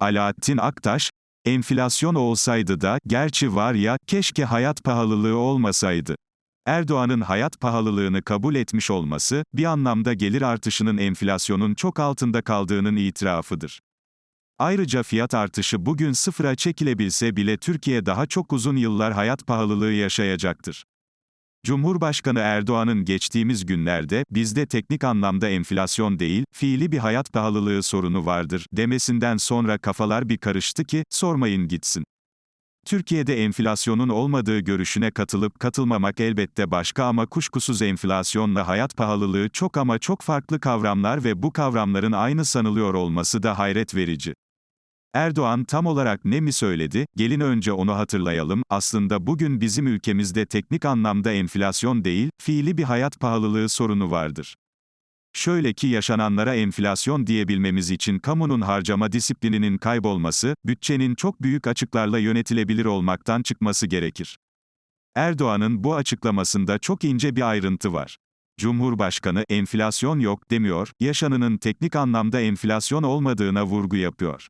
Alaaddin Aktaş, enflasyon olsaydı da, gerçi var ya, keşke hayat pahalılığı olmasaydı. Erdoğan'ın hayat pahalılığını kabul etmiş olması, bir anlamda gelir artışının enflasyonun çok altında kaldığının itirafıdır. Ayrıca fiyat artışı bugün sıfıra çekilebilse bile Türkiye daha çok uzun yıllar hayat pahalılığı yaşayacaktır. Cumhurbaşkanı Erdoğan'ın geçtiğimiz günlerde, bizde teknik anlamda enflasyon değil, fiili bir hayat pahalılığı sorunu vardır, demesinden sonra kafalar bir karıştı ki, sormayın gitsin. Türkiye'de enflasyonun olmadığı görüşüne katılıp katılmamak elbette başka ama kuşkusuz enflasyonla hayat pahalılığı çok ama çok farklı kavramlar ve bu kavramların aynı sanılıyor olması da hayret verici. Erdoğan tam olarak ne mi söyledi? Gelin önce onu hatırlayalım. Aslında bugün bizim ülkemizde teknik anlamda enflasyon değil, fiili bir hayat pahalılığı sorunu vardır. Şöyle ki yaşananlara enflasyon diyebilmemiz için kamunun harcama disiplininin kaybolması, bütçenin çok büyük açıklarla yönetilebilir olmaktan çıkması gerekir. Erdoğan'ın bu açıklamasında çok ince bir ayrıntı var. Cumhurbaşkanı enflasyon yok demiyor, yaşananın teknik anlamda enflasyon olmadığına vurgu yapıyor.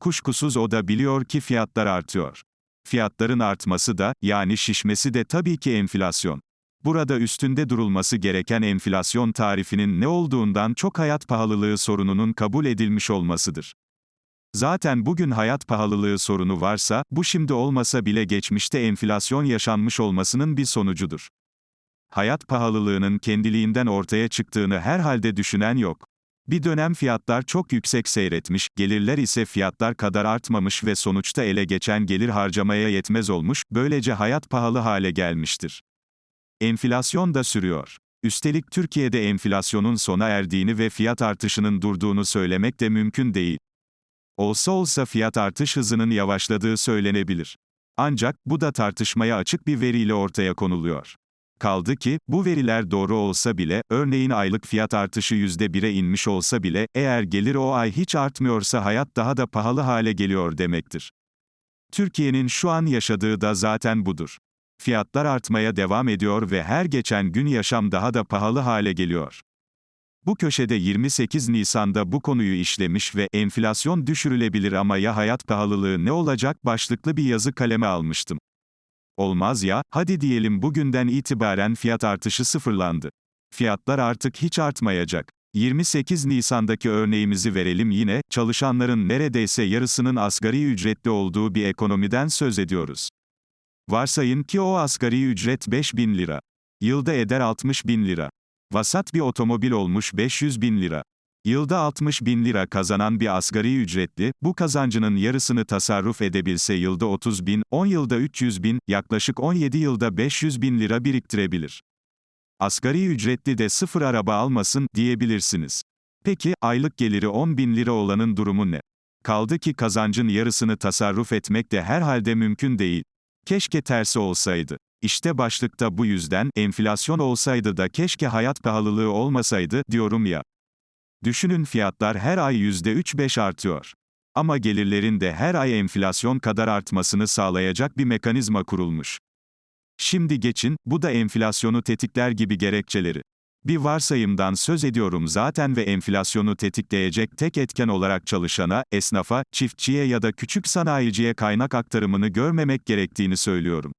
Kuşkusuz o da biliyor ki fiyatlar artıyor. Fiyatların artması da, yani şişmesi de tabii ki enflasyon. Burada üstünde durulması gereken enflasyon tarifinin ne olduğundan çok hayat pahalılığı sorununun kabul edilmiş olmasıdır. Zaten bugün hayat pahalılığı sorunu varsa, bu şimdi olmasa bile geçmişte enflasyon yaşanmış olmasının bir sonucudur. Hayat pahalılığının kendiliğinden ortaya çıktığını herhalde düşünen yok. Bir dönem fiyatlar çok yüksek seyretmiş, gelirler ise fiyatlar kadar artmamış ve sonuçta ele geçen gelir harcamaya yetmez olmuş, böylece hayat pahalı hale gelmiştir. Enflasyon da sürüyor. Üstelik Türkiye'de enflasyonun sona erdiğini ve fiyat artışının durduğunu söylemek de mümkün değil. Olsa olsa fiyat artış hızının yavaşladığı söylenebilir. Ancak bu da tartışmaya açık bir veriyle ortaya konuluyor. Kaldı ki, bu veriler doğru olsa bile, örneğin aylık fiyat artışı %1'e inmiş olsa bile, eğer gelir o ay hiç artmıyorsa hayat daha da pahalı hale geliyor demektir. Türkiye'nin şu an yaşadığı da zaten budur. Fiyatlar artmaya devam ediyor ve her geçen gün yaşam daha da pahalı hale geliyor. Bu köşede 28 Nisan'da bu konuyu işlemiş ve enflasyon düşürülebilir ama ya hayat pahalılığı ne olacak başlıklı bir yazı kaleme almıştım. Olmaz ya, hadi diyelim bugünden itibaren fiyat artışı sıfırlandı. Fiyatlar artık hiç artmayacak. 28 Nisan'daki örneğimizi verelim yine, çalışanların neredeyse yarısının asgari ücretli olduğu bir ekonomiden söz ediyoruz. Varsayın ki o asgari ücret 5 bin lira. Yılda eder 60 bin lira. Vasat bir otomobil olmuş 500 bin lira. Yılda 60 bin lira kazanan bir asgari ücretli, bu kazancının yarısını tasarruf edebilse yılda 30 bin, 10 yılda 300 bin, yaklaşık 17 yılda 500 bin lira biriktirebilir. Asgari ücretli de sıfır araba almasın, diyebilirsiniz. Peki, aylık geliri 10 bin lira olanın durumu ne? Kaldı ki kazancın yarısını tasarruf etmek de herhalde mümkün değil. Keşke tersi olsaydı. İşte başlıkta bu yüzden, enflasyon olsaydı da keşke hayat pahalılığı olmasaydı, diyorum ya. Düşünün fiyatlar her ay %3-5 artıyor. Ama gelirlerin de her ay enflasyon kadar artmasını sağlayacak bir mekanizma kurulmuş. Şimdi geçin, bu da enflasyonu tetikler gibi gerekçeleri. Bir varsayımdan söz ediyorum zaten ve enflasyonu tetikleyecek tek etken olarak çalışana, esnafa, çiftçiye ya da küçük sanayiciye kaynak aktarımını görmemek gerektiğini söylüyorum.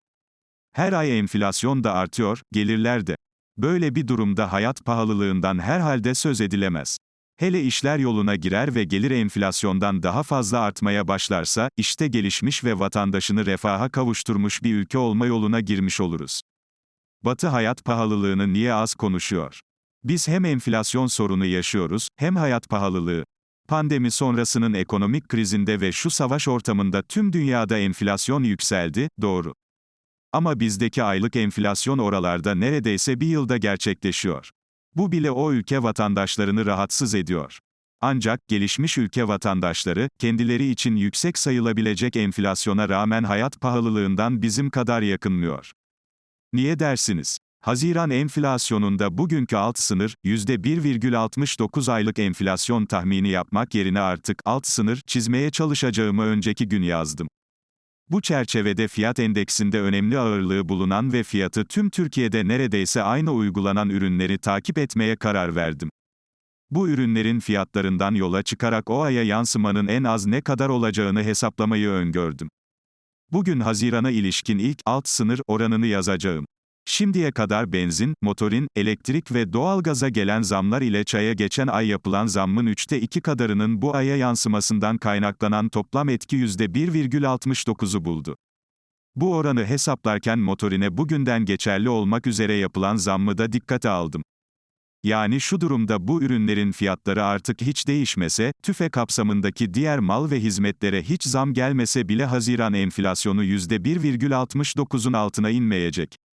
Her ay enflasyon da artıyor, gelirler de. Böyle bir durumda hayat pahalılığından herhalde söz edilemez. Hele işler yoluna girer ve gelir enflasyondan daha fazla artmaya başlarsa, işte gelişmiş ve vatandaşını refaha kavuşturmuş bir ülke olma yoluna girmiş oluruz. Batı hayat pahalılığını niye az konuşuyor? Biz hem enflasyon sorunu yaşıyoruz, hem hayat pahalılığı. Pandemi sonrasının ekonomik krizinde ve şu savaş ortamında tüm dünyada enflasyon yükseldi, doğru. Ama bizdeki aylık enflasyon oralarda neredeyse bir yılda gerçekleşiyor. Bu bile o ülke vatandaşlarını rahatsız ediyor. Ancak gelişmiş ülke vatandaşları kendileri için yüksek sayılabilecek enflasyona rağmen hayat pahalılığından bizim kadar yakınmıyor. Niye dersiniz? Haziran enflasyonunda bugünkü alt sınır, %1,69 aylık enflasyon tahmini yapmak yerine artık alt sınır çizmeye çalışacağımı önceki gün yazdım. Bu çerçevede fiyat endeksinde önemli ağırlığı bulunan ve fiyatı tüm Türkiye'de neredeyse aynı uygulanan ürünleri takip etmeye karar verdim. Bu ürünlerin fiyatlarından yola çıkarak o aya yansımanın en az ne kadar olacağını hesaplamayı öngördüm. Bugün Haziran'a ilişkin ilk alt sınır oranını yazacağım. Şimdiye kadar benzin, motorin, elektrik ve doğalgaza gelen zamlar ile çaya geçen ay yapılan zammın üçte iki kadarının bu aya yansımasından kaynaklanan toplam etki %1,69'u buldu. Bu oranı hesaplarken motorine bugünden geçerli olmak üzere yapılan zammı da dikkate aldım. Yani şu durumda bu ürünlerin fiyatları artık hiç değişmese, tüfe kapsamındaki diğer mal ve hizmetlere hiç zam gelmese bile Haziran enflasyonu %1,69'un altına inmeyecek.